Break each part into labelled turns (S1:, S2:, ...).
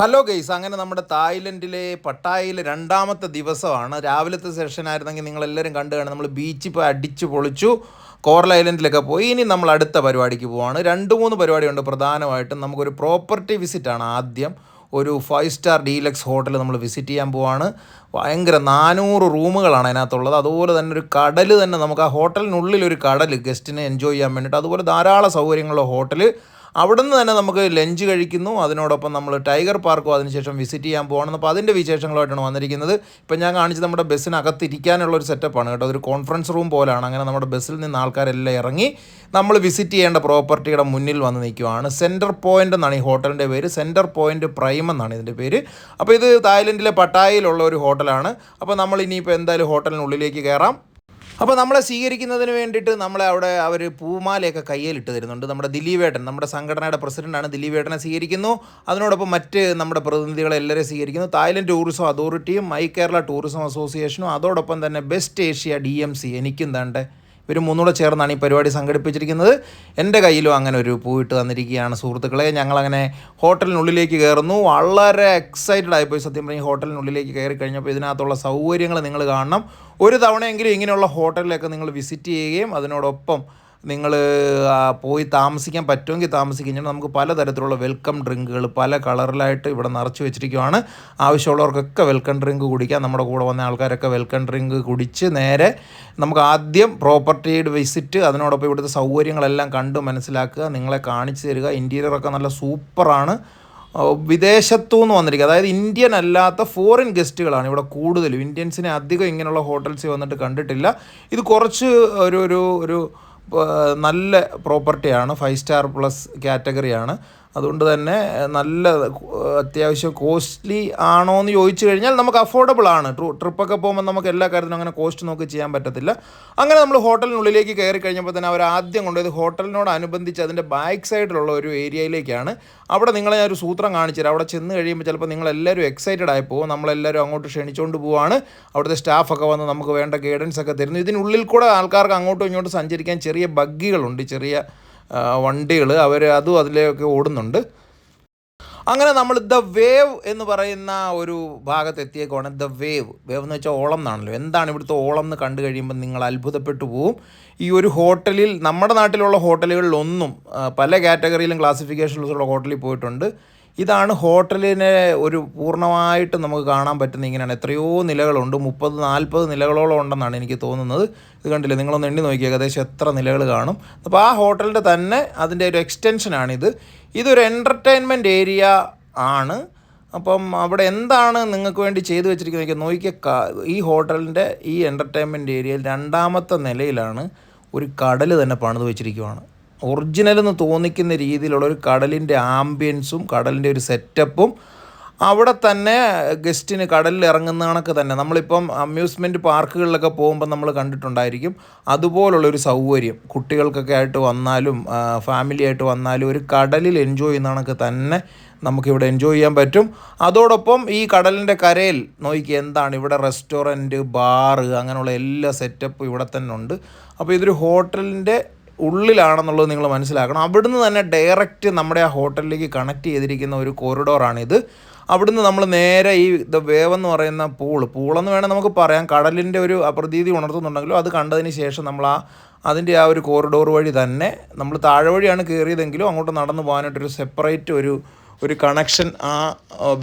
S1: Hello guys അങ്ങനെ നമ്മുടെ തായ്ലൻഡിലെ പട്ടായയിലെ രണ്ടാമത്തെ ദിവസമാണ്. രാവിലത്തെ സെഷൻ ആയിരുന്നെങ്കിൽ നിങ്ങളെല്ലാവരും കണ്ടു കാണും. നമ്മൾ ബീച്ചിൽ പോയി അടിച്ചു പൊളിച്ചു കോറൽ ഐലൻഡിലൊക്കെ പോയി. ഇനി നമ്മൾ അടുത്ത പരിപാടിക്ക് പോവാണ്. രണ്ട് മൂന്ന് പരിപാടിയുണ്ട് പ്രധാനമായിട്ടും. നമുക്കൊരു പ്രോപ്പർട്ടി വിസിറ്റാണ് ആദ്യം. ഒരു ഫൈവ് സ്റ്റാർ ഡീലക്സ് ഹോട്ടൽ നമ്മൾ വിസിറ്റ് ചെയ്യാൻ പോവാണ്. ഭയങ്കര നാനൂറ് റൂമുകളാണ് അതിനകത്തുള്ളത്. അതുപോലെ തന്നെ ഒരു കടൽ തന്നെ നമുക്ക് ആ ഹോട്ടലിനുള്ളിൽ ഒരു കടൽ ഗസ്റ്റിനെ എൻജോയ് ചെയ്യാൻ വേണ്ടിയിട്ട്. അതുപോലെ ധാരാളം സൗകര്യങ്ങളുള്ള ഹോട്ടൽ അവിടുന്ന് തന്നെ നമുക്ക് ലഞ്ച് കഴിക്കുന്നു. അതിനോടൊപ്പം നമ്മൾ ടൈഗർ പാർക്കും അതിനുശേഷം വിസിറ്റ് ചെയ്യാൻ പോകണം അപ്പോൾ അതിന്റെ വിശേഷങ്ങളായിട്ടാണ് വന്നിരിക്കുന്നത്. ഇപ്പം ഞാൻ കാണിച്ചത് നമ്മുടെ ബസ്സിനകത്ത് ഇരിക്കാനുള്ള ഒരു സെറ്റപ്പാണ് കേട്ടോ. ഒരു കോൺഫറൻസ് റൂം പോലാണ്. അങ്ങനെ നമ്മുടെ ബസ്സിൽ നിന്ന് ആൾക്കാരെല്ലാം ഇറങ്ങി നമ്മൾ വിസിറ്റ് ചെയ്യേണ്ട പ്രോപ്പർട്ടിയുടെ മുന്നിൽ വന്ന് നിൽക്കുവാണ്. സെന്റർ പോയിന്റ് എന്നാണ് ഈ ഹോട്ടലിന്റെ പേര്. സെന്റർ പോയിന്റ് പ്രൈം എന്നാണ് ഇതിന്റെ പേര്. അപ്പോൾ ഇത് തായ്ലൻഡിലെ പട്ടായയിലുള്ള ഒരു ഹോട്ടലാണ്. അപ്പോൾ നമ്മൾ ഇനിയിപ്പോൾ എന്തായാലും ഹോട്ടലിനുള്ളിലേക്ക് കയറാം. അപ്പോൾ നമ്മളെ സ്വീകരിക്കുന്നതിന് വേണ്ടിയിട്ട് നമ്മളെ അവിടെ അവർ പൂമാലയൊക്കെ കയ്യിലിട്ട് തരുന്നുണ്ട്. നമ്മുടെ ദിലീപേട്ടൻ നമ്മുടെ സംഘടനയുടെ പ്രസിഡന്റാണ് ദിലീപേട്ടനെ സ്വീകരിക്കുന്നു. അതിനോടൊപ്പം മറ്റ് നമ്മുടെ പ്രതിനിധികളെ എല്ലാവരെയും സ്വീകരിക്കുന്നു. തായ്ലൻഡ് ടൂറിസം അതോറിറ്റിയും മൈ കേരള ടൂറിസം അസോസിയേഷനും അതോടൊപ്പം തന്നെ best Asia D M C എനിക്കും തേണ്ടേ. ഇവർ മൂന്നൂടെ ചേർന്നാണ് ഈ പരിപാടി സംഘടിപ്പിച്ചിരിക്കുന്നത്. എന്റെ കയ്യിലും അങ്ങനെ ഒരു പൂവിട്ട് തന്നിരിക്കുകയാണ് സുഹൃത്തുക്കളെ. ഞങ്ങളങ്ങനെ ഹോട്ടലിനുള്ളിലേക്ക് കയറുന്നു. വളരെ എക്സൈറ്റഡ് ആയിപ്പോയി സത്യം പറഞ്ഞാൽ ഈ ഹോട്ടലിനുള്ളിലേക്ക് കയറി കഴിഞ്ഞപ്പോൾ ഇതിനകത്തുള്ള സൗകര്യങ്ങൾ നിങ്ങൾ കാണണം. ഒരു തവണയെങ്കിലും ഇങ്ങനെയുള്ള ഹോട്ടലിലൊക്കെ നിങ്ങൾ വിസിറ്റ് ചെയ്യുകയും അതിനോടൊപ്പം നിങ്ങൾ പോയി താമസിക്കാൻ പറ്റുമെങ്കിൽ താമസിക്കാൻ നമുക്ക് പലതരത്തിലുള്ള വെൽക്കം ഡ്രിങ്കുകൾ പല കളറിലായിട്ട് ഇവിടെ നിറച്ച് വെച്ചിരിക്കുവാണ്. ആവശ്യമുള്ളവർക്കൊക്കെ വെൽക്കം ഡ്രിങ്ക് കുടിക്കാം. നമ്മുടെ കൂടെ വന്ന ആൾക്കാരൊക്കെ വെൽക്കം ഡ്രിങ്ക് കുടിച്ച് നേരെ നമുക്ക് ആദ്യം പ്രോപ്പർട്ടിയുടെ വിസിറ്റ് അതിനോടൊപ്പം ഇവിടുത്തെ സൗകര്യങ്ങളെല്ലാം കണ്ട് മനസ്സിലാക്കുക നിങ്ങളെ കാണിച്ചു തരിക. ഇന്റീരിയറൊക്കെ നല്ല സൂപ്പറാണ്. വിദേശത്തു നിന്ന് വന്നിരിക്കുക. അതായത് ഇന്ത്യൻ അല്ലാത്ത ഫോറിൻ ഗസ്റ്റുകളാണ് ഇവിടെ കൂടുതലും. ഇന്ത്യൻസിനെ അധികം ഇങ്ങനെയുള്ള ഹോട്ടൽസ് വന്നിട്ട് കണ്ടിട്ടില്ല. ഇത് കുറച്ച് ഒരു ഒരു ഒരു നല്ല പ്രോപ്പർട്ടിയാണ്. ഫൈവ് സ്റ്റാർ പ്ലസ് കാറ്റഗറിയാണ്. അതുകൊണ്ട് തന്നെ നല്ല അത്യാവശ്യം കോസ്റ്റ്ലി ആണോ എന്ന് ചോദിച്ചു കഴിഞ്ഞാൽ നമുക്ക് അഫോർഡബിൾ ആണ്. ട്രൂ ട്രിപ്പൊക്കെ പോകുമ്പോൾ നമുക്ക് എല്ലാ കാര്യത്തിനും അങ്ങനെ കോസ്റ്റ് നോക്കി ചെയ്യാൻ പറ്റത്തില്ല. അങ്ങനെ നമ്മൾ ഹോട്ടലിനുള്ളിലേക്ക് കയറി കഴിഞ്ഞപ്പോൾ തന്നെ അവർ ആദ്യം കൊണ്ടുപോയത് ഹോട്ടലിനോടനുബന്ധിച്ച് അതിന്റെ ബാക്ക് സൈഡിലുള്ള ഒരു ഏരിയയിലേക്കാണ്. അവിടെ നിങ്ങളെ ഞാൻ ഒരു സൂത്രം കാണിച്ചു തരാം അവിടെ ചെന്ന് കഴിയുമ്പോൾ ചിലപ്പോൾ നിങ്ങളെല്ലാവരും എക്സൈറ്റഡ് ആയി പോകും. നമ്മളെല്ലാവരും അങ്ങോട്ട് ക്ഷണിച്ചുകൊണ്ട് പോവാണ്. അവിടുത്തെ സ്റ്റാഫൊക്കെ വന്ന് നമുക്ക് വേണ്ട ഗൈഡൻസ് ഒക്കെ തരുന്നു. ഇതിനുള്ളിൽ കൂടെ ആൾക്കാർക്ക് അങ്ങോട്ടും ഇങ്ങോട്ടും സഞ്ചരിക്കാൻ ചെറിയ ബഗ്ഗികളുണ്ട് ചെറിയ വണ്ടികൾ അവർ അതും അതിലേക്ക് ഓടുന്നുണ്ട്. അങ്ങനെ നമ്മൾ ദ വേവ് എന്ന് പറയുന്ന ഒരു ഭാഗത്ത് എത്തിയേക്കുവാണ് ദ വേവ്. വേവ് എന്ന് വെച്ചാൽ ഓളം എന്നാണല്ലോ. എന്താണ് ഇവിടുത്തെ ഓളം എന്ന് കണ്ടു കഴിയുമ്പോൾ നിങ്ങൾ അത്ഭുതപ്പെട്ടു പോവും. ഈ ഒരു ഹോട്ടലിൽ നമ്മുടെ നാട്ടിലുള്ള ഹോട്ടലുകളിലൊന്നും പല കാറ്റഗറിയിലും ക്ലാസിഫിക്കേഷനിലുള്ള ഹോട്ടലിൽ പോയിട്ടുണ്ട്. ഇതാണ് ഹോട്ടലിനെ ഒരു പൂർണമായിട്ട് നമുക്ക് കാണാൻ പറ്റുന്ന ഇങ്ങനെയാണ്. എത്രയോ നിലകളുണ്ട്. മുപ്പത് നാൽപ്പത് നിലകളോളം ഉണ്ടെന്നാണ് എനിക്ക് തോന്നുന്നത്. ഇത് കണ്ടില്ലേ? നിങ്ങളൊന്ന് എണ്ണി നോക്കി. ഏകദേശം എത്ര നിലകൾ കാണും. അപ്പോൾ ആ ഹോട്ടലിന്റെ തന്നെ അതിന്റെ ഒരു എക്സ്റ്റൻഷനാണിത് ഇതൊരു എന്റർടൈൻമെന്റ് ഏരിയ ആണ്. അപ്പം അവിടെ എന്താണ് നിങ്ങൾക്ക് വേണ്ടി ചെയ്തു വെച്ചിരിക്കുന്നത്? നോക്കിയ ഈ ഹോട്ടലിന്റെ ഈ എന്റർടൈൻമെന്റ് ഏരിയയിൽ രണ്ടാമത്തെ നിലയിലാണ് ഒരു കടൽ തന്നെ പണിത് വെച്ചിരിക്കുവാണ്. ഒറിജിനൽ എന്ന് തോന്നിക്കുന്ന രീതിയിലുള്ള ഒരു കടലിന്റെ ആംബിയൻസും കടലിന്റെ ഒരു സെറ്റപ്പും അവിടെ തന്നെ ഗസ്റ്റിന് കടലിൽ ഇറങ്ങുന്ന കണക്ക് തന്നെ. നമ്മളിപ്പം അമ്യൂസ്മെന്റ് പാർക്കുകളിലൊക്കെ പോകുമ്പോൾ നമ്മൾ കണ്ടിട്ടുണ്ടായിരിക്കും. അതുപോലുള്ളൊരു സൗകര്യം. കുട്ടികൾക്കൊക്കെ ആയിട്ട് വന്നാലും ഫാമിലി ആയിട്ട് വന്നാലും ഒരു കടലിൽ എൻജോയ് ചെയ്യുന്ന കണക്ക് തന്നെ നമുക്കിവിടെ എൻജോയ് ചെയ്യാൻ പറ്റും. അതോടൊപ്പം ഈ കടലിന്റെ കരയിൽ നോക്കി എന്താണ്? ഇവിടെ റെസ്റ്റോറന്റ് ബാറ് അങ്ങനെയുള്ള എല്ലാ സെറ്റപ്പും ഇവിടെ തന്നെ ഉണ്ട്. അപ്പോൾ ഇതൊരു ഹോട്ടലിന്റെ ഉള്ളിലാണെന്നുള്ളത് നിങ്ങൾ മനസ്സിലാക്കണം. അവിടുന്ന് തന്നെ ഡയറക്റ്റ് നമ്മുടെ ആ ഹോട്ടലിലേക്ക് കണക്ട് ചെയ്തിരിക്കുന്ന ഒരു കോറിഡോറാണിത് അവിടുന്ന് നമ്മൾ നേരെ ഈ ദ വേവ് എന്ന് പറയുന്ന പൂൾ പൂളെന്ന് വേണേൽ നമുക്ക് പറയാം. കടലിന്റെ ഒരു അപ്രതീതി ഉണർത്തുന്നുണ്ടെങ്കിലും അത് കണ്ടതിന് ശേഷം നമ്മൾ ആ അതിന്റെ ആ ഒരു കോറിഡോർ വഴി തന്നെ നമ്മൾ താഴെ വഴിയാണ് കയറിയതെങ്കിലും അങ്ങോട്ട് നടന്നു പോകാനായിട്ടൊരു സെപ്പറേറ്റ് ഒരു ഒരു കണക്ഷൻ ആ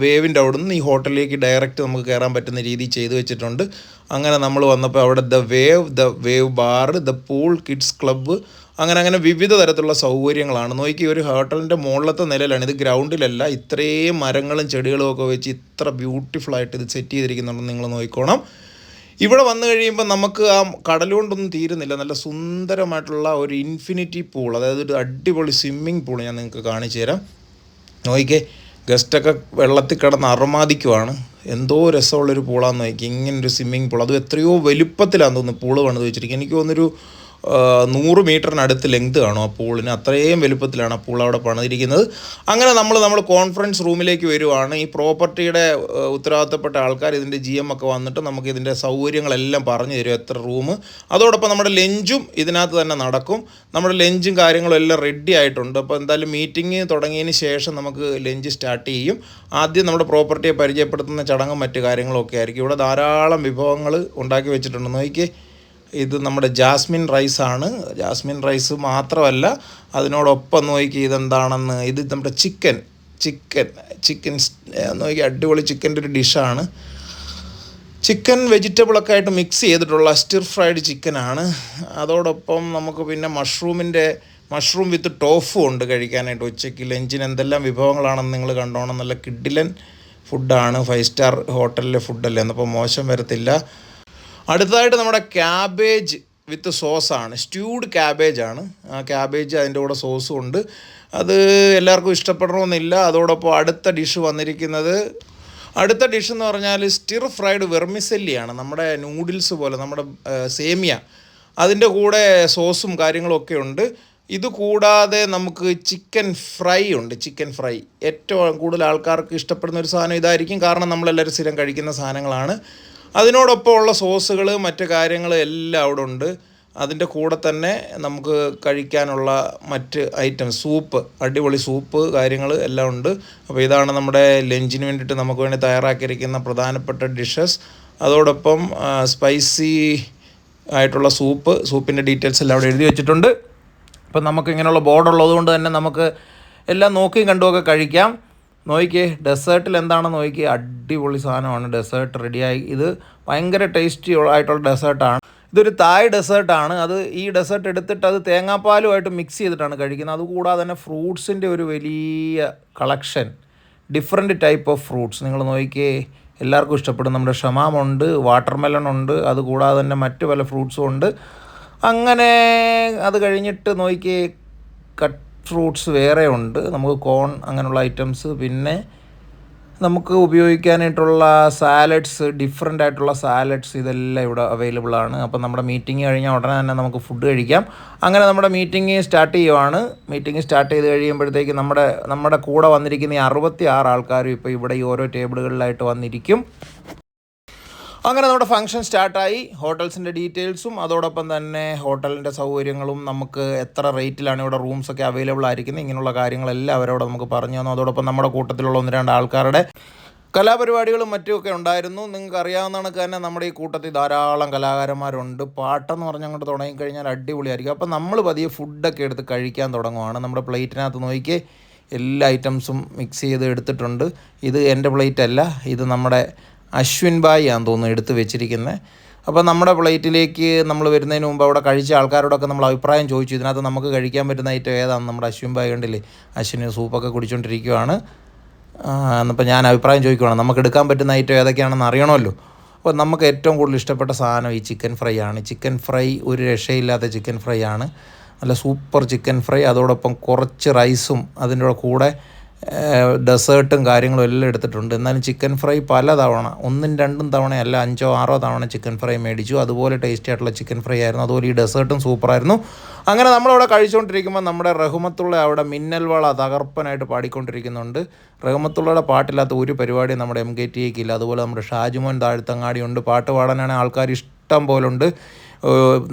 S1: വേവിന്റെ അവിടെ നിന്ന് ഈ ഹോട്ടലിലേക്ക് ഡയറക്റ്റ് നമുക്ക് കയറാൻ പറ്റുന്ന രീതി ചെയ്തു വെച്ചിട്ടുണ്ട്. അങ്ങനെ നമ്മൾ വന്നപ്പോൾ അവിടെ the wave the wave bar the pool kids club അങ്ങനെ അങ്ങനെ വിവിധ തരത്തിലുള്ള സൗകര്യങ്ങളാണ്. നോക്കി ഒരു ഹോട്ടലിന്റെ മുകളിലത്തെ നിലയിലാണ്. ഇത് ഗ്രൗണ്ടിലല്ല ഇത്രയും മരങ്ങളും ചെടികളും ഒക്കെ വെച്ച് ഇത്ര ബ്യൂട്ടിഫുൾ ആയിട്ട് ഇത് സെറ്റ് ചെയ്തിരിക്കുന്നുണ്ടെന്ന് നിങ്ങൾ നോക്കിക്കോണം. ഇവിടെ വന്നു കഴിയുമ്പോൾ നമുക്ക് ആ കടലുകൊണ്ടൊന്നും തീരുന്നില്ല. നല്ല സുന്ദരമായിട്ടുള്ള ഒരു ഇൻഫിനിറ്റി പൂൾ അതായത് ഒരു അടിപൊളി സ്വിമ്മിങ് പൂൾ ഞാൻ നിങ്ങൾക്ക് കാണിച്ചു തരാം. നോക്കിക്കേ ഗസ്റ്റൊക്കെ വെള്ളത്തിൽ കിടന്ന് അറുമാദിക്കുവാണ്. എന്തോ രസമുള്ളൊരു പൂളാന്ന് നോക്കി ഇങ്ങനൊരു സ്വിമ്മിങ് പൂൾ അതും എത്രയോ വലുപ്പത്തിലാണെന്ന് തോന്നുന്നു പൂൾ പണിത് വെച്ചിരിക്കുന്നത് എനിക്ക് തോന്നുന്നൊരു നൂറ് മീറ്ററിനടുത്ത് ലെങ്ത് കാണും ആ പൂളിന്. അത്രയും വലുപ്പത്തിലാണ് ആ പൂൾ അവിടെ പണിതിരിക്കുന്നത്. അങ്ങനെ നമ്മൾ നമ്മൾ കോൺഫറൻസ് റൂമിലേക്ക് വരുവാണ്. ഈ പ്രോപ്പർട്ടിയുടെ ഉത്തരവാദിത്തപ്പെട്ട ആൾക്കാർ ഇതിന്റെ ജി എം ഒക്കെ വന്നിട്ട് നമുക്ക് ഇതിന്റെ സൗകര്യങ്ങളെല്ലാം പറഞ്ഞു തരും എത്ര റൂം അതോടൊപ്പം നമ്മുടെ ലഞ്ചും ഇതിനകത്ത് തന്നെ നടക്കും. നമ്മുടെ ലഞ്ചും കാര്യങ്ങളും എല്ലാം റെഡി ആയിട്ടുണ്ട്. അപ്പോൾ എന്തായാലും മീറ്റിംഗ് തുടങ്ങിയതിന് ശേഷം നമുക്ക് ലഞ്ച് സ്റ്റാർട്ട് ചെയ്യും. ആദ്യം നമ്മുടെ പ്രോപ്പർട്ടിയെ പരിചയപ്പെടുത്തുന്ന ചടങ്ങും മറ്റു കാര്യങ്ങളും ഒക്കെ ആയിരിക്കും. ഇവിടെ ധാരാളം വിഭവങ്ങൾ ഉണ്ടാക്കി വെച്ചിട്ടുണ്ട്. നോക്കിയേ. ഇത് നമ്മുടെ ജാസ്മിൻ റൈസ് ആണ്. ജാസ്മിൻ റൈസ് മാത്രമല്ല അതിനോടൊപ്പം നോക്കി ഇതെന്താണെന്ന് ഇത് നമ്മുടെ ചിക്കൻ ചിക്കൻ ചിക്കൻ നോക്കി അടിപൊളി ചിക്കന്റെ ഒരു ഡിഷാണ്. ചിക്കൻ വെജിറ്റബിളൊക്കെ ആയിട്ട് മിക്സ് ചെയ്തിട്ടുള്ള സ്റ്റിർ ഫ്രൈഡ് ചിക്കനാണ് അതോടൊപ്പം നമുക്ക് പിന്നെ മഷ്റൂമിന്റെ മഷ്റൂം വിത്ത് ടോഫു ഉണ്ട് കഴിക്കാനായിട്ട് ഉച്ചയ്ക്ക്. ലഞ്ചിന് എന്തെല്ലാം വിഭവങ്ങളാണെന്ന് നിങ്ങൾ കണ്ടോണം. നല്ല കിഡിലൻ ഫുഡാണ് ഫൈവ് സ്റ്റാർ ഹോട്ടലിലെ ഫുഡല്ലേ എന്നപ്പോൾ മോശം വരത്തില്ല. അടുത്തതായിട്ട് നമ്മുടെ ക്യാബേജ് വിത്ത് സോസാണ് സ്റ്റ്യൂഡ് ക്യാബേജ് ആണ്. ആ ക്യാബേജ് അതിന്റെ കൂടെ സോസും ഉണ്ട്. അത് എല്ലാവർക്കും ഇഷ്ടപ്പെടണമെന്നില്ല. അതോടൊപ്പം അടുത്ത ഡിഷ് വന്നിരിക്കുന്നത് അടുത്ത ഡിഷ് എന്ന് പറഞ്ഞാൽ സ്റ്റിർ ഫ്രൈഡ് വെർമിസെല്ലിയാണ് നമ്മുടെ നൂഡിൽസ് പോലെ നമ്മുടെ സേമിയ. അതിന്റെ കൂടെ സോസും കാര്യങ്ങളൊക്കെ ഉണ്ട്. ഇത് കൂടാതെ നമുക്ക് ചിക്കൻ ഫ്രൈ ഉണ്ട്. ചിക്കൻ ഫ്രൈ ഏറ്റവും കൂടുതൽ ആൾക്കാർക്ക് ഇഷ്ടപ്പെടുന്ന ഒരു സാധനം ഇതായിരിക്കും. കാരണം നമ്മളെല്ലാവരും സ്ഥിരം കഴിക്കുന്ന സാധനങ്ങളാണ്. അതിനോടൊപ്പം ഉള്ള സോസുകൾ മറ്റ് കാര്യങ്ങൾ എല്ലാം അവിടെ ഉണ്ട്. അതിന്റെ കൂടെ തന്നെ നമുക്ക് കഴിക്കാനുള്ള മറ്റ് ഐറ്റം സൂപ്പ് അടിപൊളി സൂപ്പ് കാര്യങ്ങൾ എല്ലാം ഉണ്ട്. അപ്പോൾ ഇതാണ് നമ്മുടെ ലഞ്ചിന് വേണ്ടിയിട്ട് നമുക്ക് വേണ്ടി തയ്യാറാക്കിയിരിക്കുന്ന പ്രധാനപ്പെട്ട ഡിഷസ്. അതോടൊപ്പം സ്പൈസി ആയിട്ടുള്ള സൂപ്പ് സൂപ്പിന്റെ ഡീറ്റെയിൽസ് എല്ലാം അവിടെ എഴുതി വെച്ചിട്ടുണ്ട്. അപ്പം നമുക്ക് ഇങ്ങനെയുള്ള ബോർഡ് ഉള്ളതുകൊണ്ട് തന്നെ നമുക്ക് എല്ലാം നോക്കിയും കണ്ടുമൊക്കെ കഴിക്കാം. നോക്കിക്കേ ഡെസേർട്ടിൽ എന്താണെന്ന് നോക്കിയേ അടിപൊളി സാധനമാണ്. ഡെസേർട്ട് റെഡിയായി ഇത് ഭയങ്കര ടേസ്റ്റി ആയിട്ടുള്ള ഡെസേർട്ടാണ് ഇതൊരു തായ് ഡെസേർട്ടാണ് അത് ഈ ഡെസേർട്ട് എടുത്തിട്ട് അത് തേങ്ങാപ്പാലുമായിട്ട് മിക്സ് ചെയ്തിട്ടാണ് കഴിക്കുന്നത്. അതുകൂടാതെ തന്നെ ഫ്രൂട്ട്സിന്റെ ഒരു വലിയ collection different type of fruits നിങ്ങൾ നോക്കിയേ എല്ലാവർക്കും ഇഷ്ടപ്പെടും. നമ്മുടെ ഷമാമുണ്ട് വാട്ടർമെലൺ ഉണ്ട് അതുകൂടാതെ തന്നെ മറ്റു പല ഫ്രൂട്ട്സും ഉണ്ട്. അങ്ങനെ അത് കഴിഞ്ഞിട്ട് നോക്കിയേ കട്ട് ഫ്രൂട്ട്സ് വേറെ ഉണ്ട്. നമുക്ക് കോൺ അങ്ങനെയുള്ള ഐറ്റംസ് പിന്നെ നമുക്ക് ഉപയോഗിക്കാനായിട്ടുള്ള സാലഡ്സ് ഡിഫറെന്റ് ആയിട്ടുള്ള സാലഡ്സ് ഇതെല്ലാം ഇവിടെ അവൈലബിൾ ആണ്. അപ്പോൾ നമ്മുടെ മീറ്റിംഗ് കഴിഞ്ഞാൽ ഉടനെ തന്നെ നമുക്ക് ഫുഡ് കഴിക്കാം. അങ്ങനെ നമ്മുടെ മീറ്റിംഗ് സ്റ്റാർട്ട് ചെയ്യുവാണ്. മീറ്റിംഗ് സ്റ്റാർട്ട് ചെയ്ത് കഴിയുമ്പോഴത്തേക്ക് നമ്മുടെ നമ്മുടെ കൂടെ വന്നിരിക്കുന്ന ഈ അറുപത്തി ആറ് ആൾക്കാരും ഇപ്പോൾ ഇവിടെ ഈ ഓരോ ടേബിളുകളിലായിട്ട് വന്നിരിക്കും. അങ്ങനെ നമ്മുടെ ഫംഗ്ഷൻ സ്റ്റാർട്ടായി ഹോട്ടൽസിന്റെ ഡീറ്റെയിൽസും അതോടൊപ്പം തന്നെ ഹോട്ടലിന്റെ സൗകര്യങ്ങളും നമുക്ക് എത്ര റേറ്റിലാണ് ഇവിടെ റൂംസ് ഒക്കെ അവൈലബിൾ ആയിരിക്കുന്നത് ഇങ്ങനെയുള്ള കാര്യങ്ങളെല്ലാം അവരോട് നമുക്ക് പറഞ്ഞു തന്നു. അതോടൊപ്പം നമ്മുടെ കൂട്ടത്തിലുള്ള ഒന്ന് രണ്ട് ആൾക്കാരുടെ കലാപരിപാടികളും മറ്റുമൊക്കെ ഉണ്ടായിരുന്നു. നിങ്ങൾക്ക് അറിയാവുന്ന തന്നെ നമ്മുടെ ഈ കൂട്ടത്തിൽ ധാരാളം കലാകാരന്മാരുണ്ട്. പാട്ടെന്ന് പറഞ്ഞ് അങ്ങോട്ട് തുടങ്ങിക്കഴിഞ്ഞാൽ അടിപൊളിയായിരിക്കും. അപ്പം നമ്മൾ പതിയെ ഫുഡൊക്കെ എടുത്ത് കഴിക്കാൻ തുടങ്ങുവാണ്. നമ്മുടെ പ്ലേറ്റിനകത്ത് നോക്കി എല്ലാ ഐറ്റംസും മിക്സ് ചെയ്ത് എടുത്തിട്ടുണ്ട്. ഇത് എന്റെ പ്ലേറ്റ് അല്ല ഇത് നമ്മുടെ അശ്വിൻ ആണെന്ന് തോന്നുന്നു എടുത്തു വെച്ചിരിക്കുന്നത് അപ്പോൾ നമ്മുടെ പ്ലേറ്റിലേക്ക് നമ്മൾ വരുന്നതിന് മുമ്പ് അവിടെ കഴിച്ച ആൾക്കാരോടൊക്കെ നമ്മൾ അഭിപ്രായം ചോദിച്ചു. ഇതിനകത്ത് നമുക്ക് കഴിക്കാൻ പറ്റുന്ന ഐറ്റം ഏതാണ് നമ്മുടെ അശ്വിൻ ബായി കണ്ടില്ലേ? അശ്വിന് സൂപ്പൊക്കെ കുടിച്ചുകൊണ്ടിരിക്കുകയാണ് എന്നപ്പോൾ ഞാൻ അഭിപ്രായം ചോദിക്കുവാണ്. നമുക്ക് എടുക്കാൻ പറ്റുന്ന ഐറ്റം ഏതൊക്കെയാണെന്ന് അറിയണമല്ലോ. അപ്പോൾ നമുക്ക് ഏറ്റവും കൂടുതൽ ഇഷ്ടപ്പെട്ട സാധനം ഈ ചിക്കൻ ഫ്രൈ ആണ്. ചിക്കൻ ഫ്രൈ ഒരു രക്ഷയില്ലാത്ത ചിക്കൻ ഫ്രൈ ആണ്. നല്ല സൂപ്പർ ചിക്കൻ ഫ്രൈ. അതോടൊപ്പം കുറച്ച് റൈസും അതിന്റെ കൂടെ ഡെസേർട്ടും കാര്യങ്ങളും എല്ലാം എടുത്തിട്ടുണ്ട്. എന്നാലും ചിക്കൻ ഫ്രൈ പല തവണ ഒന്നും രണ്ടും തവണയല്ല അഞ്ചോ ആറോ തവണ ചിക്കൻ ഫ്രൈ മേടിച്ചു. അതുപോലെ ടേസ്റ്റി ആയിട്ടുള്ള ചിക്കൻ ഫ്രൈ ആയിരുന്നു. അതുപോലെ ഈ ഡെസേർട്ടും സൂപ്പറായിരുന്നു അങ്ങനെ നമ്മളവിടെ കഴിച്ചുകൊണ്ടിരിക്കുമ്പോൾ നമ്മുടെ റഹ്മത്തുള്ള അവിടെ മിന്നൽ വള തകർപ്പനായിട്ട് പാടിക്കൊണ്ടിരിക്കുന്നുണ്ട്. റഹ്മത്തുള്ളയുടെ പാട്ടില്ലാത്ത ഒരു പരിപാടി നമ്മുടെ എം കെ ടി ഇല്ല. അതുപോലെ നമ്മുടെ ഷാജുമോൻ താഴ്ത്തങ്ങാടിയുണ്ട് പാട്ട് പാടാനാണ് ആൾക്കാർ ഇഷ്ടം പോലുണ്ട്.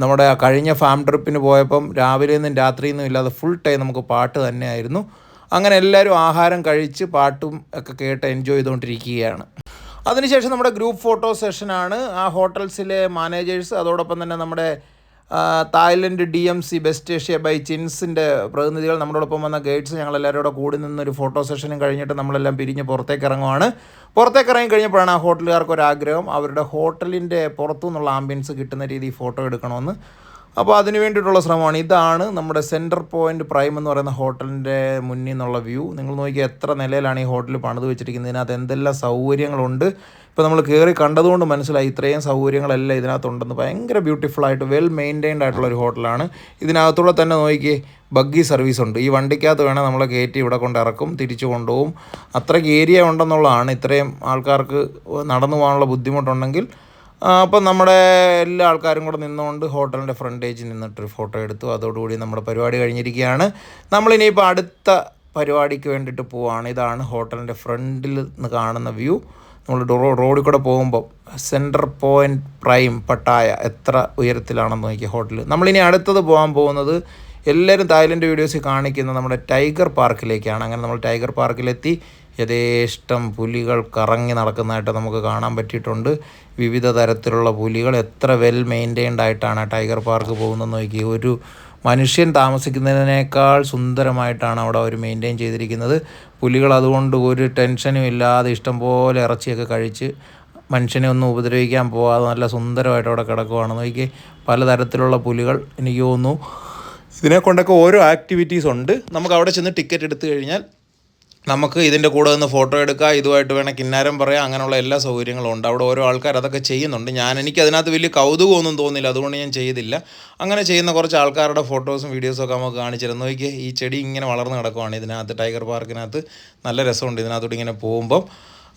S1: നമ്മുടെ കഴിഞ്ഞ ഫാം ട്രിപ്പിന് പോയപ്പം രാവിലെ നിന്നും രാത്രിയിൽ നിന്നും ഇല്ലാതെ ഫുൾ ടൈം നമുക്ക് പാട്ട് തന്നെയായിരുന്നു. അങ്ങനെ എല്ലാവരും ആഹാരം കഴിച്ച് പാട്ടും ഒക്കെ കേട്ട് എൻജോയ് ചെയ്തുകൊണ്ടിരിക്കുകയാണ്. അതിനുശേഷം നമ്മുടെ ഗ്രൂപ്പ് ഫോട്ടോ സെഷനാണ് ആ ഹോട്ടൽസിലെ മാനേജേഴ്സ് അതോടൊപ്പം തന്നെ നമ്മുടെ Thailand D M C best Asia by ചിൻസിന്റെ പ്രതിനിധികൾ നമ്മളോടൊപ്പം വന്ന ഗൈഡ്സ് ഞങ്ങളെല്ലാവരും കൂടെ കൂടി നിന്നൊരു ഫോട്ടോ സെഷനും കഴിഞ്ഞിട്ട് നമ്മളെല്ലാം പിരിഞ്ഞ് പുറത്തേക്ക് ഇറങ്ങുവാണ്. പുറത്തേക്ക് ഇറങ്ങി കഴിഞ്ഞപ്പോഴാണ് ആ ഹോട്ടലുകാർക്ക് ഒരു ആഗ്രഹം അവരുടെ ഹോട്ടലിന്റെ പുറത്തു നിന്നുള്ള ആംബിയൻസ് കിട്ടുന്ന രീതിയിൽ ഫോട്ടോ എടുക്കണമെന്ന്. അപ്പോൾ അതിന് വേണ്ടിയിട്ടുള്ള ശ്രമമാണ്. ഇതാണ് നമ്മുടെ സെന്റർ പോയിന്റ് പ്രൈം എന്ന് പറയുന്ന ഹോട്ടലിന്റെ മുന്നിൽ നിന്നുള്ള വ്യൂ നിങ്ങൾ നോക്കിയാൽ എത്ര നിലയിലാണ് ഈ ഹോട്ടൽ പണിത് വെച്ചിരിക്കുന്നത്. ഇതിനകത്ത് എന്തെല്ലാം സൗകര്യങ്ങളുണ്ട്. ഇപ്പോൾ നമ്മൾ കയറി കണ്ടതുകൊണ്ട് മനസ്സിലായി ഇത്രയും സൗകര്യങ്ങളെല്ലാം ഇതിനകത്തുണ്ടെന്ന്. ഭയങ്കര ബ്യൂട്ടിഫുൾ ആയിട്ട് വെൽ മെയിന്റൈൻഡ് ആയിട്ടുള്ള ഒരു ഹോട്ടലാണ്. ഇതിനകത്തുള്ള തന്നെ നോക്കിയേ ബഗ്ഗി സർവീസ് ഉണ്ട്. ഈ വണ്ടിക്കകത്ത് വേണേൽ നമ്മളെ കയറ്റി ഇവിടെ കൊണ്ട് ഇറക്കും തിരിച്ചു കൊണ്ടുപോകും. അത്രയ്ക്ക് ഏരിയ ഉണ്ടെന്നുള്ളതാണ്. ഇത്രയും ആൾക്കാർക്ക് നടന്നു പോകാനുള്ള ബുദ്ധിമുട്ടുണ്ടെങ്കിൽ അപ്പം നമ്മുടെ എല്ലാ ആൾക്കാരും കൂടെ നിന്നുകൊണ്ട് ഹോട്ടലിന്റെ ഫ്രണ്ടേജിൽ നിന്നിട്ടൊരു ഫോട്ടോ എടുത്തു. അതോടുകൂടി നമ്മുടെ പരിപാടി കഴിഞ്ഞിരിക്കുകയാണ്. നമ്മളിനിയിപ്പോൾ അടുത്ത പരിപാടിക്ക് വേണ്ടിയിട്ട് പോവുകയാണ് ഇതാണ് ഹോട്ടലിന്റെ ഫ്രണ്ടിൽ നിന്ന് കാണുന്ന വ്യൂ നമ്മൾ റോഡിൽ കൂടെ പോകുമ്പോൾ സെന്റർ പോയിന്റ് പ്രൈം പട്ടായ എത്ര ഉയരത്തിലാണെന്ന് നോക്കിയ ഹോട്ടൽ നമ്മളിനി അടുത്തത് പോകാൻ പോകുന്നത് എല്ലാവരും തായ്ലൻഡ് വീഡിയോസിൽ കാണിക്കുന്ന നമ്മുടെ ടൈഗർ പാർക്കിലേക്കാണ്. അങ്ങനെ നമ്മൾ ടൈഗർ പാർക്കിലെത്തി. യഥേഷ്ടം പുലികൾ കറങ്ങി നടക്കുന്നതായിട്ട് നമുക്ക് കാണാൻ പറ്റിയിട്ടുണ്ട്. വിവിധ തരത്തിലുള്ള പുലികൾ എത്ര വെൽ മെയിന്റെയിൻഡ് ആയിട്ടാണ് ടൈഗർ പാർക്ക് പോകുന്നത് നോക്കി. ഒരു മനുഷ്യൻ താമസിക്കുന്നതിനേക്കാൾ സുന്ദരമായിട്ടാണ് അവിടെ അവർ മെയിന്റെയിൻ ചെയ്തിരിക്കുന്നത്. പുലികൾ അതുകൊണ്ട് ഒരു ടെൻഷനും ഇല്ലാതെ ഇഷ്ടംപോലെ ഇറച്ചിയൊക്കെ കഴിച്ച് മനുഷ്യനെ ഒന്നും ഉപദ്രവിക്കാൻ പോകാതെ നല്ല സുന്ദരമായിട്ട് അവിടെ കിടക്കുവാണ്. നോക്കി പലതരത്തിലുള്ള പുലികൾ എനിക്ക് തോന്നുന്നു. ഇതിനെ കൊണ്ടൊക്കെ ഓരോ ആക്ടിവിറ്റീസ് ഉണ്ട്. നമുക്ക് അവിടെ ചെന്ന് ടിക്കറ്റ് എടുത്തു കഴിഞ്ഞാൽ നമുക്ക് ഇതിന്റെ കൂടെ നിന്ന് ഫോട്ടോ എടുക്കാം ഇതുമായിട്ട് വേണേൽ കിന്നാരം പറയാം അങ്ങനെയുള്ള എല്ലാ സൗകര്യങ്ങളും ഉണ്ട്. അവിടെ ഓരോ ആൾക്കാർ അതൊക്കെ ചെയ്യുന്നുണ്ട്. ഞാൻ എനിക്ക് അതിനകത്ത് വലിയ കൗതുകമൊന്നും തോന്നില്ല. അതുകൊണ്ട് ഞാൻ ചെയ്തില്ല. അങ്ങനെ ചെയ്യുന്ന കുറച്ച് ആൾക്കാരുടെ ഫോട്ടോസും വീഡിയോസും ഒക്കെ നമുക്ക് കാണിച്ചിരുന്നു. നോക്കി ഈ ചെടി ഇങ്ങനെ വളർന്ന് കിടക്കുവാണ് ഇതിനകത്ത്. ടൈഗർ പാർക്കിനകത്ത് നല്ല രസമുണ്ട് ഇതിനകത്തോട്ട് ഇങ്ങനെ പോകുമ്പം.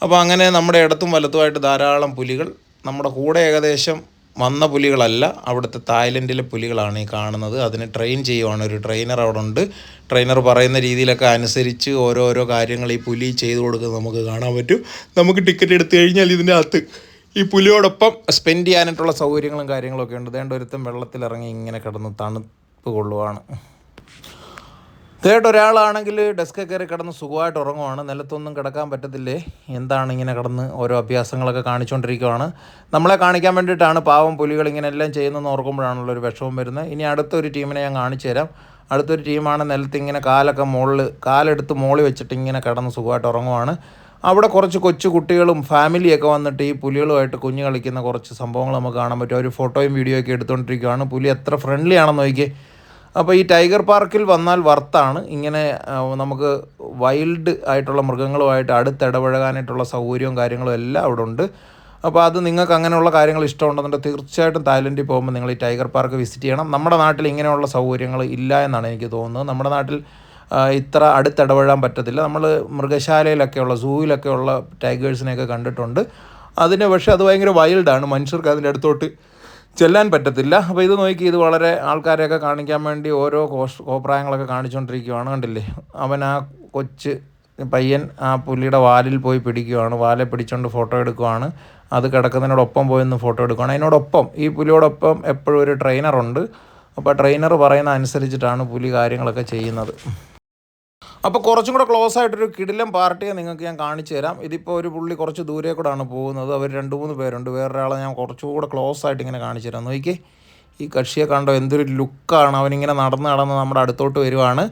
S1: അപ്പോൾ അങ്ങനെ നമ്മുടെ ഇടത്തും വലത്തുമായിട്ട് ധാരാളം പുലികൾ നമ്മുടെ കൂടെ ഏകദേശം വന്ന പുലികളല്ല അവിടുത്തെ തായ്ലൻഡിലെ പുലികളാണ് ഈ കാണുന്നത്. അതിന് ട്രെയിൻ ചെയ്യുവാണ്. ഒരു ട്രെയിനർ അവിടെ ഉണ്ട്. ട്രെയിനർ പറയുന്ന രീതിയിലൊക്കെ അനുസരിച്ച് ഓരോരോ കാര്യങ്ങൾ ഈ പുലി ചെയ്തു കൊടുക്കുന്നത് നമുക്ക് കാണാൻ പറ്റും. നമുക്ക് ടിക്കറ്റ് എടുത്തു കഴിഞ്ഞാൽ ഇതിന്റെ അകത്ത് ഈ പുലിയോടൊപ്പം സ്പെൻഡ് ചെയ്യാനായിട്ടുള്ള സൗകര്യങ്ങളും കാര്യങ്ങളൊക്കെ ഉണ്ട്. ദേണ്ട ഒരുത്തം വെള്ളത്തിലിറങ്ങി ഇങ്ങനെ കിടന്ന് തണുപ്പ് കൊള്ളുവാണ്. തേർഡ് ഒരാളാണെങ്കിൽ ഡെസ്ക് കയറി കിടന്ന് സുഖമായിട്ട് ഉറങ്ങുവാണ്. നിലത്തൊന്നും കിടക്കാൻ പറ്റത്തില്ലേ? എന്താണ് ഇങ്ങനെ കിടന്ന് ഓരോ അഭ്യാസങ്ങളൊക്കെ കാണിച്ചുകൊണ്ടിരിക്കുവാണ്. നമ്മളെ കാണിക്കാൻ വേണ്ടിയിട്ടാണ് പാവം പുലികൾ ഇങ്ങനെ എല്ലാം ചെയ്യുന്നതെന്ന് ഓർക്കുമ്പോഴാണല്ലോ ഒരു വിഷമം വരുന്നത്. ഇനി അടുത്തൊരു ടീമിനെ ഞാൻ കാണിച്ചു തരാം അടുത്തൊരു ടീമാണ് നിലത്ത് ഇങ്ങനെ കാലൊക്കെ മുകളിൽ കാലെടുത്ത് മോളി വെച്ചിട്ട് ഇങ്ങനെ കിടന്ന് സുഖമായിട്ട് ഉറങ്ങുവാണ്. അവിടെ കുറച്ച് കൊച്ചു കുട്ടികളും ഫാമിലിയൊക്കെ വന്നിട്ട് ഈ പുലികളുമായിട്ട് കുഞ്ഞു കളിക്കുന്ന കുറച്ച് സംഭവങ്ങൾ നമുക്ക് കാണാൻ പറ്റും. ഒരു ഫോട്ടോയും വീഡിയോയൊക്കെ എടുത്തുകൊണ്ടിരിക്കുകയാണ് പുലി എത്ര ഫ്രണ്ട്ലി ആണെന്ന് നോക്കിയേ. അപ്പോൾ ഈ ടൈഗർ പാർക്കിൽ വന്നാൽ വർത്താണ്. ഇങ്ങനെ നമുക്ക് വൈൽഡ് ആയിട്ടുള്ള മൃഗങ്ങളുമായിട്ട് അടുത്തിടപഴകാനായിട്ടുള്ള സൗകര്യവും കാര്യങ്ങളും എല്ലാം അവിടെ ഉണ്ട് അപ്പോൾ അത് നിങ്ങൾക്ക് അങ്ങനെയുള്ള കാര്യങ്ങൾ ഇഷ്ടമുണ്ടെന്നുണ്ടെങ്കിൽ തീർച്ചയായിട്ടും തായ്ലൻഡിൽ പോകുമ്പോൾ നിങ്ങൾ ഈ ടൈഗർ പാർക്ക് വിസിറ്റ് ചെയ്യണം. നമ്മുടെ നാട്ടിൽ ഇങ്ങനെയുള്ള സൗകര്യങ്ങൾ ഇല്ല എന്നാണ് എനിക്ക് തോന്നുന്നത്. നമ്മുടെ നാട്ടിൽ ഇത്ര അടുത്തിടപഴകാൻ പറ്റത്തില്ല. നമ്മൾ മൃഗശാലയിലൊക്കെയുള്ള സൂവിലൊക്കെയുള്ള ടൈഗേഴ്സിനെയൊക്കെ കണ്ടിട്ടുണ്ട്. അതിന് പക്ഷേ അത് ഭയങ്കര വൈൽഡാണ്. മനുഷ്യർക്ക് അതിന്റെ അടുത്തോട്ട് ചെല്ലാൻ പറ്റത്തില്ല. അപ്പോൾ ഇത് നോക്കി ഇത് വളരെ ആൾക്കാരെയൊക്കെ കാണിക്കാൻ വേണ്ടി ഓരോ കോഷ് കോപ്രായങ്ങളൊക്കെ കാണിച്ചുകൊണ്ടിരിക്കുകയാണ് കണ്ടില്ലേ? അവൻ ആ കൊച്ച് പയ്യൻ ആ പുലിയുടെ വാലിൽ പോയി പിടിക്കുകയാണ് വാലെ പിടിച്ചുകൊണ്ട് ഫോട്ടോ എടുക്കുകയാണ് അത് കിടക്കുന്നതിനോടൊപ്പം പോയി ഒന്ന് ഫോട്ടോ എടുക്കുകയാണ് അതിനോടൊപ്പം ഈ പുലിയോടൊപ്പം എപ്പോഴും ഒരു ട്രെയിനറുണ്ട് അപ്പോൾ ട്രെയിനർ പറയുന്ന അനുസരിച്ചിട്ടാണ് പുലി കാര്യങ്ങളൊക്കെ ചെയ്യുന്നത്. അപ്പോൾ കുറച്ചും കൂടെ ക്ലോസ് ആയിട്ടൊരു കിടിലം പാർട്ടിയെ നിങ്ങൾക്ക് ഞാൻ കാണിച്ചു തരാം. ഇതിപ്പോൾ ഒരു പുള്ളി കുറച്ച് ദൂരെ കൂടാണ് പോകുന്നത്. അവർ രണ്ട് മൂന്ന് പേരുണ്ട്. വേറൊരാളെ ഞാൻ കുറച്ചുകൂടെ ക്ലോസ് ആയിട്ട് ഇങ്ങനെ കാണിച്ചു തരാം. നോക്കിയേ ഈ കക്ഷിയെ കണ്ടോ? എന്തൊരു ലുക്കാണ്. അവനിങ്ങനെ നടന്ന് നടന്ന് നമ്മുടെ അടുത്തോട്ട് വരുവാണ്.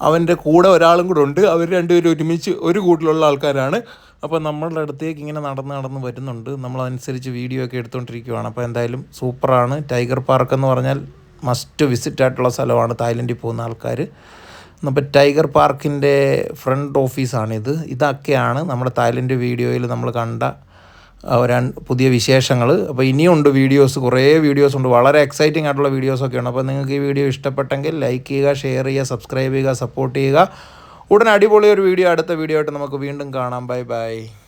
S1: അവന്റെ കൂടെ ഒരാളും കൂടെ ഉണ്ട്. അവർ രണ്ടുപേരും ഒരുമിച്ച് ഒരു കൂട്ടിലുള്ള ആൾക്കാരാണ്. അപ്പോൾ നമ്മളുടെ അടുത്തേക്ക് ഇങ്ങനെ നടന്ന് നടന്ന് വരുന്നുണ്ട്. നമ്മളതനുസരിച്ച് വീഡിയോ ഒക്കെ എടുത്തുകൊണ്ടിരിക്കുകയാണ് അപ്പോൾ എന്തായാലും സൂപ്പറാണ് ടൈഗർ പാർക്ക് എന്ന് പറഞ്ഞാൽ മസ്റ്റ് വിസിറ്റ് ആയിട്ടുള്ള സ്ഥലമാണ്. തായ്ലൻഡിൽ പോകുന്ന ആൾക്കാർ അപ്പോൾ ടൈഗർ പാർക്കിന്റെ ഫ്രണ്ട് ഓഫീസാണിത്. ഇതൊക്കെയാണ് നമ്മുടെ തായ്ലൻഡ് വീഡിയോയിൽ നമ്മൾ കണ്ട പുതിയ വിശേഷങ്ങൾ. അപ്പോൾ ഇനിയുണ്ട് വീഡിയോസ് കുറേ വീഡിയോസ് ഉണ്ട്. വളരെ എക്സൈറ്റിംഗ് ആയിട്ടുള്ള വീഡിയോസൊക്കെയാണ്. അപ്പോൾ നിങ്ങൾക്ക് ഈ വീഡിയോ ഇഷ്ടപ്പെട്ടെങ്കിൽ ലൈക്ക് ചെയ്യുക ഷെയർ ചെയ്യുക സബ്സ്ക്രൈബ് ചെയ്യുക സപ്പോർട്ട് ചെയ്യുക. ഉടൻ അടിപൊളി ഒരു വീഡിയോ അടുത്ത വീഡിയോ ആയിട്ട് നമുക്ക് വീണ്ടും കാണാം. Bye bye